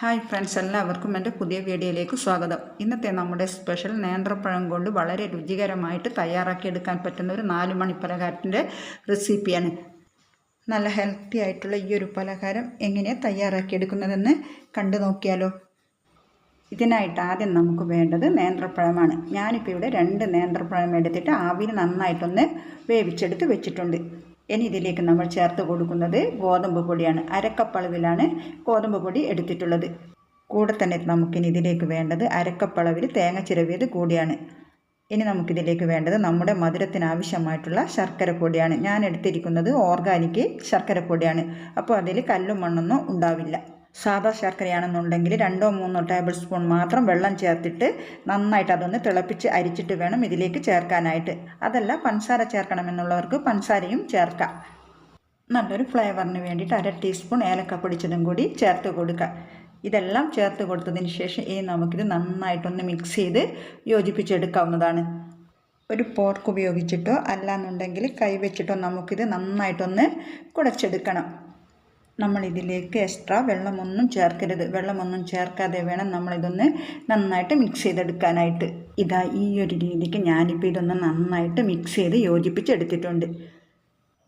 Hi friends എല്ലാവർക്കും എന്റെ പുതിയ വീഡിയോയിലേക്ക് സ്വാഗതം. ഇന്നത്തെ നമ്മുടെ സ്പെഷ്യൽ നേന്ത്രപ്പഴം കൊണ്ട് വളരെ രുചികരമായിട്ട് തയ്യാറാക്കിയെടുക്കാൻ പറ്റുന്ന ഒരു നാല് മണി പലഹാരത്തിന്റെ റെസിപ്പിയാണ്. നല്ല ഹെൽത്തി ആയിട്ടുള്ള ഈ ഒരു പലഹാരം എങ്ങനെയാണ് തയ്യാറാക്കിയെടുക്കുന്നതെന്ന് കണ്ടു നോക്കിയാലോ. ഇതിനായിട്ട് ആദ്യം നമുക്ക് വേണ്ടത് നേന്ത്രപ്പഴമാണ്. ഞാനിപ്പോൾ ഇവിടെ രണ്ട് നേന്ത്രപ്പഴം എടുത്തിട്ട് ആവിയിൽ നന്നായിട്ടൊന്ന് വേവിച്ചെടുത്ത് വെച്ചിട്ടുണ്ട്. ഇനി ഇതിലേക്ക് നമ്മൾ ചേർത്ത് കൊടുക്കുന്നത് ഗോതമ്പ് പൊടിയാണ്. അരക്കപ്പളവിലാണ് ഗോതമ്പ് പൊടി എടുത്തിട്ടുള്ളത്. കൂടെ തന്നെ നമുക്കിനി ഇതിലേക്ക് വേണ്ടത് അരക്കപ്പളവിൽ തേങ്ങ ചിരവിയത് കൂടിയാണ്. ഇനി നമുക്കിതിലേക്ക് വേണ്ടത് നമ്മുടെ മധുരത്തിന് ആവശ്യമായിട്ടുള്ള ശർക്കര പൊടിയാണ്. ഞാൻ എടുത്തിരിക്കുന്നത് ഓർഗാനിക് ശർക്കര പൊടിയാണ്. അപ്പോൾ അതിൽ കല്ലും മണ്ണൊന്നും ഉണ്ടാവില്ല. സാധാ ശർക്കരയാണെന്നുണ്ടെങ്കിൽ രണ്ടോ മൂന്നോ ടേബിൾ സ്പൂൺ മാത്രം വെള്ളം ചേർത്തിട്ട് നന്നായിട്ട് അതൊന്ന് തിളപ്പിച്ച് അരിച്ചിട്ട് വേണം ഇതിലേക്ക് ചേർക്കാനായിട്ട്. അതല്ല പഞ്ചസാര ചേർക്കണമെന്നുള്ളവർക്ക് പഞ്ചസാരയും ചേർക്കാം. നല്ലൊരു ഫ്ലേവറിന് വേണ്ടിയിട്ട് അര ടീസ്പൂൺ ഏലക്ക പൊടിച്ചതും കൂടി ചേർത്ത് കൊടുക്കുക ഇതെല്ലാം ചേർത്ത് കൊടുത്തതിന് ശേഷം ഈ നമുക്കിത് നന്നായിട്ടൊന്ന് മിക്സ് ചെയ്ത് യോജിപ്പിച്ചെടുക്കാവുന്നതാണ്. ഒരു പോർക്ക് ഉപയോഗിച്ചിട്ടോ അല്ലാന്നുണ്ടെങ്കിൽ കൈ വെച്ചിട്ടോ നമുക്കിത് നന്നായിട്ടൊന്ന് കുടച്ചെടുക്കണം. നമ്മൾ ഇതിലേക്ക് എക്സ്ട്രാ വെള്ളമൊന്നും ചേർക്കരുത്. വെള്ളമൊന്നും ചേർക്കാതെ വേണം നമ്മളിതൊന്ന് നന്നായിട്ട് മിക്സ് ചെയ്തെടുക്കാനായിട്ട്. ഇതാ ഈ ഒരു രീതിക്ക് ഞാനിപ്പോൾ ഇതൊന്ന് നന്നായിട്ട് മിക്സ് ചെയ്ത് യോജിപ്പിച്ചെടുത്തിട്ടുണ്ട്.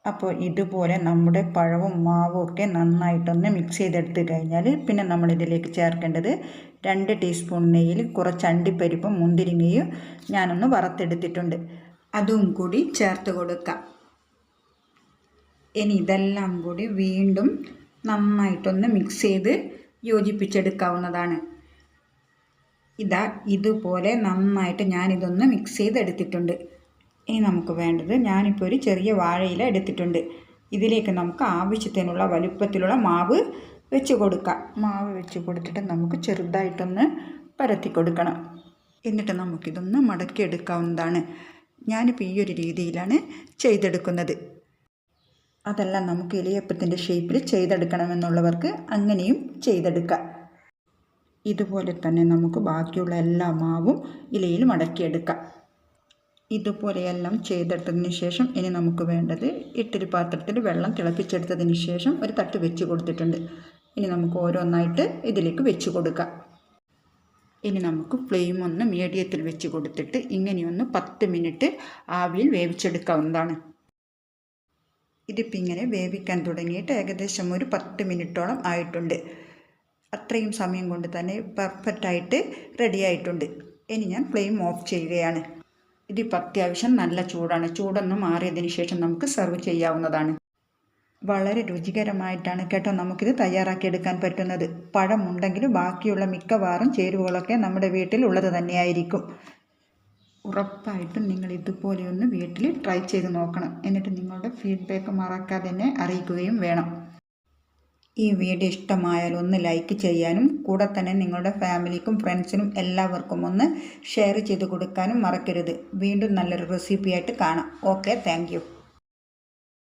അപ്പോൾ ഇതുപോലെ നമ്മുടെ പഴവും മാവും ഒക്കെ നന്നായിട്ടൊന്ന് മിക്സ് ചെയ്തെടുത്ത് കഴിഞ്ഞാൽ പിന്നെ നമ്മൾ ഇതിലേക്ക് ചേർക്കേണ്ടത് രണ്ട് ടീസ്പൂൺ നെയ്യിൽ കുറച്ച് അണ്ടിപ്പരിപ്പും മുന്തിരിങ്ങയും ഞാനൊന്ന് വറുത്തെടുത്തിട്ടുണ്ട്. അതും കൂടി ചേർത്ത് കൊടുക്കാം. ഇനി ഇതെല്ലാം കൂടി വീണ്ടും നന്നായിട്ടൊന്ന് മിക്സ് ചെയ്ത് യോജിപ്പിച്ചെടുക്കാവുന്നതാണ്. ഇതാ ഇതുപോലെ നന്നായിട്ട് ഞാനിതൊന്ന് മിക്സ് ചെയ്ത് എടുത്തിട്ടുണ്ട് ഇനി നമുക്ക് വേണ്ടത് ഞാനിപ്പോൾ ഒരു ചെറിയ വാഴയില എടുത്തിട്ടുണ്ട്. ഇതിലേക്ക് നമുക്ക് ആവശ്യത്തിനുള്ള വലുപ്പത്തിലുള്ള മാവ് വെച്ച് കൊടുക്കാം. മാവ് വെച്ച് കൊടുത്തിട്ട് നമുക്ക് ചെറുതായിട്ടൊന്ന് പരത്തി കൊടുക്കണം. എന്നിട്ട് നമുക്കിതൊന്ന് മടക്കിയെടുക്കാവുന്നതാണ്. ഞാനിപ്പോൾ ഈ ഒരു രീതിയിലാണ് ചെയ്തെടുക്കുന്നത്. അതല്ല നമുക്ക് ഇലയപ്പത്തിന്റെ ഷേപ്പിൽ ചെയ്തെടുക്കണമെന്നുള്ളവർക്ക് അങ്ങനെയും ചെയ്തെടുക്കാം. ഇതുപോലെ തന്നെ നമുക്ക് ബാക്കിയുള്ള എല്ലാ മാവും ഇലയിൽ മടക്കിയെടുക്കാം. ഇതുപോലെയെല്ലാം ചെയ്തെടുത്തതിന് ശേഷം ഇനി നമുക്ക് വേണ്ടത് ഇട്ടിരി പാത്രത്തിൽ വെള്ളം തിളപ്പിച്ചെടുത്തതിന് ശേഷം ഒരു തട്ട് വെച്ച് കൊടുത്തിട്ടുണ്ട്. ഇനി നമുക്ക് ഓരോന്നായിട്ട് ഇതിലേക്ക് വെച്ച് കൊടുക്കാം. ഇനി നമുക്ക് ഫ്ലെയിം ഒന്ന് മീഡിയത്തിൽ വെച്ച് കൊടുത്തിട്ട് ഇങ്ങനെയൊന്ന് പത്ത് മിനിറ്റ് ആവിയിൽ വേവിച്ചെടുക്കാവുന്നതാണ്. ഇതിപ്പോൾ ഇങ്ങനെ വേവിക്കാൻ തുടങ്ങിയിട്ട് ഏകദേശം ഒരു പത്ത് മിനിറ്റോളം ആയിട്ടുണ്ട്. അത്രയും സമയം കൊണ്ട് തന്നെ പെർഫെക്റ്റായിട്ട് റെഡി ആയിട്ടുണ്ട്. ഇനി ഞാൻ ഫ്ലെയിം ഓഫ് ചെയ്യുകയാണ്. ഇതിപ്പോൾ അത്യാവശ്യം നല്ല ചൂടാണ്. ചൂടൊന്ന് മാറിയതിന് ശേഷം നമുക്ക് സെർവ് ചെയ്യാവുന്നതാണ്. വളരെ രുചികരമായിട്ടാണ് കേട്ടോ നമുക്കിത് തയ്യാറാക്കിയെടുക്കാൻ പറ്റുന്നത്. പഴമുണ്ടെങ്കിലും ബാക്കിയുള്ള മിക്കവാറും ചേരുവകളൊക്കെ നമ്മുടെ വീട്ടിൽ ഉള്ളത് തന്നെയായിരിക്കും. ഉറപ്പായിട്ടും നിങ്ങൾ ഇതുപോലെയൊന്ന് വീട്ടിൽ ട്രൈ ചെയ്ത് നോക്കണം. എന്നിട്ട് നിങ്ങളുടെ ഫീഡ്ബാക്ക് മറക്കാതെ തന്നെ അറിയിക്കുകയും വേണം. ഈ വീഡിയോ ഇഷ്ടമായാൽ ഒന്ന് ലൈക്ക് ചെയ്യാനും കൂടെ തന്നെ നിങ്ങളുടെ ഫാമിലിക്കും ഫ്രണ്ട്സിനും എല്ലാവർക്കും ഒന്ന് ഷെയർ ചെയ്ത് കൊടുക്കാനും മറക്കരുത്. വീണ്ടും നല്ലൊരു റെസിപ്പിയായിട്ട് കാണാം. Okay thank